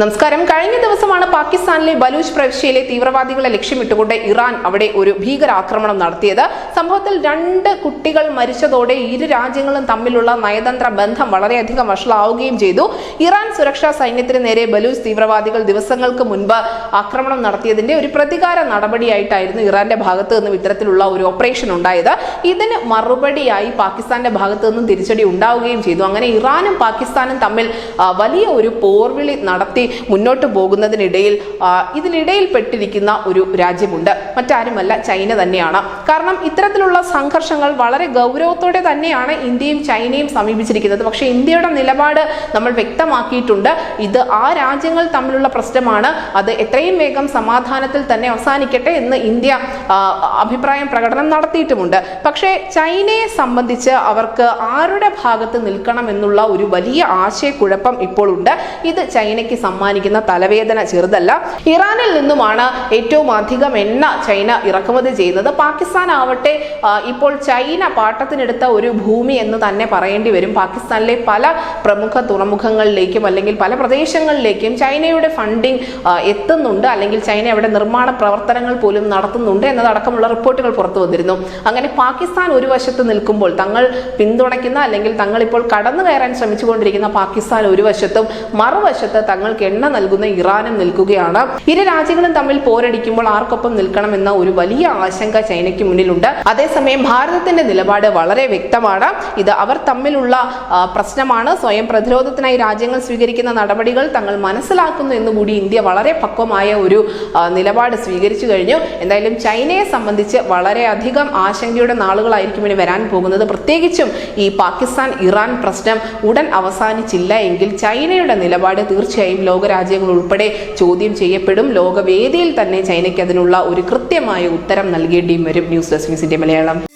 നമസ്കാരം. കഴിഞ്ഞ ദിവസമാണ് പാകിസ്ഥാനിലെ ബലൂച്ച് പ്രവിശ്യയിലെ തീവ്രവാദികളെ ലക്ഷ്യമിട്ടുകൊണ്ട് ഇറാൻ അവിടെ ഒരു ഭീകരാക്രമണം നടത്തിയത്. സംഭവത്തിൽ രണ്ട് കുട്ടികൾ മരിച്ചതോടെ ഇരു രാജ്യങ്ങളും തമ്മിലുള്ള നയതന്ത്ര ബന്ധം വളരെയധികം വഷളാവുകയും ചെയ്തു. ഇറാൻ സുരക്ഷാ സൈന്യത്തിന് നേരെ ബലൂച്ച് തീവ്രവാദികൾ ദിവസങ്ങൾക്ക് മുൻപ് ആക്രമണം നടത്തിയതിന്റെ ഒരു പ്രതികാര നടപടിയായിട്ടായിരുന്നു ഇറാന്റെ ഭാഗത്ത് നിന്നും ഇത്തരത്തിലുള്ള ഒരു ഓപ്പറേഷൻ ഉണ്ടായത്. ഇതിന് മറുപടിയായി പാകിസ്ഥാന്റെ ഭാഗത്ത് നിന്നും തിരിച്ചടി ഉണ്ടാവുകയും ചെയ്തു. അങ്ങനെ ഇറാനും പാകിസ്ഥാനും തമ്മിൽ വലിയ ഒരു പോർവിളി നടത്തി മുന്നോട്ട് പോകുന്നതിനിടയിൽ ഇതിനിടയിൽ പെട്ടിരിക്കുന്ന ഒരു രാജ്യമുണ്ട്. മറ്റാരുമല്ല ചൈന തന്നെയാണ്. കാരണം ഇത്തരത്തിലുള്ള സംഘർഷങ്ങൾ വളരെ ഗൗരവത്തോടെ തന്നെയാണ് ഇന്ത്യയും ചൈനയും സമീപിച്ചിരിക്കുന്നത്. പക്ഷേ ഇന്ത്യയുടെ നിലപാട് നമ്മൾ വ്യക്തമാക്കിയിട്ടുണ്ട്. ഇത് ആ രാജ്യങ്ങൾ തമ്മിലുള്ള പ്രശ്നമാണ്. അത് എത്രയും വേഗം സമാധാനത്തിൽ തന്നെ അവസാനിക്കട്ടെ എന്ന് ഇന്ത്യ അഭിപ്രായം പ്രകടനം നടത്തിയിട്ടുമുണ്ട്. പക്ഷേ ചൈനയെ സംബന്ധിച്ച് അവർക്ക് ആരുടെ ഭാഗത്ത് നിൽക്കണം എന്നുള്ള ഒരു വലിയ ആശയക്കുഴപ്പം ഇപ്പോൾ ഉണ്ട് ഇത് ചൈനയ്ക്ക് സമ്മാനിക്കുന്ന തലവേദന ചെറുതല്ല. ഇറാനിൽ നിന്നുമാണ് ഏറ്റവും അധികം എണ്ണ ചൈന ഇറക്കുമതി ചെയ്യുന്നത്. പാകിസ്ഥാൻ ആവട്ടെ ഇപ്പോൾ ചൈന പാട്ടത്തിനെടുത്ത ഒരു ഭൂമി എന്ന് തന്നെ പറയേണ്ടി വരും. പാകിസ്ഥാനിലെ പല പ്രമുഖ തുറമുഖങ്ങളിലേക്കും അല്ലെങ്കിൽ പല പ്രദേശങ്ങളിലേക്കും ചൈനയുടെ ഫണ്ടിങ് എത്തുന്നുണ്ട്. അല്ലെങ്കിൽ ചൈന അവിടെ നിർമ്മാണ പ്രവർത്തനങ്ങൾ പോലും നടത്തുന്നുണ്ട് എന്നതടക്കമുള്ള റിപ്പോർട്ടുകൾ പുറത്തു വന്നിരുന്നു. അങ്ങനെ പാകിസ്ഥാൻ ഒരു വശത്ത് നിൽക്കുമ്പോൾ തങ്ങൾ പിന്തുണയ്ക്കുന്ന അല്ലെങ്കിൽ തങ്ങൾ ഇപ്പോൾ കടന്നു കയറാൻ ശ്രമിച്ചുകൊണ്ടിരിക്കുന്ന പാകിസ്ഥാൻ ഒരു വശത്തും മറുവശത്ത് തങ്ങൾക്ക് എണ്ണ നൽകുന്ന ഇറാനും നിൽക്കുകയാണ്. ഇരു രാജ്യങ്ങളും തമ്മിൽ പോരടിക്കുമ്പോൾ ആർക്കൊപ്പം നിൽക്കണമെന്ന ഒരു വലിയ ആശങ്ക ചൈനയ്ക്ക് മുന്നിലുണ്ട്. അതേസമയം ഭാരതത്തിന്റെ നിലപാട് വളരെ വ്യക്തമാണ്. ഇത് അവർ തമ്മിലുള്ള പ്രശ്നമാണ്. സ്വയം പ്രതിരോധത്തിനായി രാജ്യങ്ങൾ സ്വീകരിക്കുന്ന നടപടികൾ തങ്ങൾ മനസ്സിലാക്കുന്നു എന്നുകൂടി ഇന്ത്യ വളരെ പക്വമായ ഒരു നിലപാട് സ്വീകരിച്ചു കഴിഞ്ഞു. എന്തായാലും ചൈനയെ സംബന്ധിച്ച് വളരെയധികം ആശങ്കയുടെ നാളുകളായിരിക്കും ഇനി വരാൻ പോകുന്നത്. പ്രത്യേകിച്ചും ഈ പാകിസ്ഥാൻ ഇറാൻ പ്രശ്നം ഉടൻ അവസാനിച്ചില്ല എങ്കിൽ ചൈനയുടെ നിലപാട് തീർച്ചയായും ലോകരാജ്യങ്ങൾ ഉൾപ്പെടെ ചോദ്യം ചെയ്യപ്പെടും. ലോകവേദിയിൽ തന്നെ ചൈനയ്ക്ക് അതിനുള്ള ഒരു കൃത്യമായ ഉത്തരം നൽകേണ്ടിയും വരും. ന്യൂസ് ഡെസ്ക് ന്യൂസിന്റെ മലയാളം.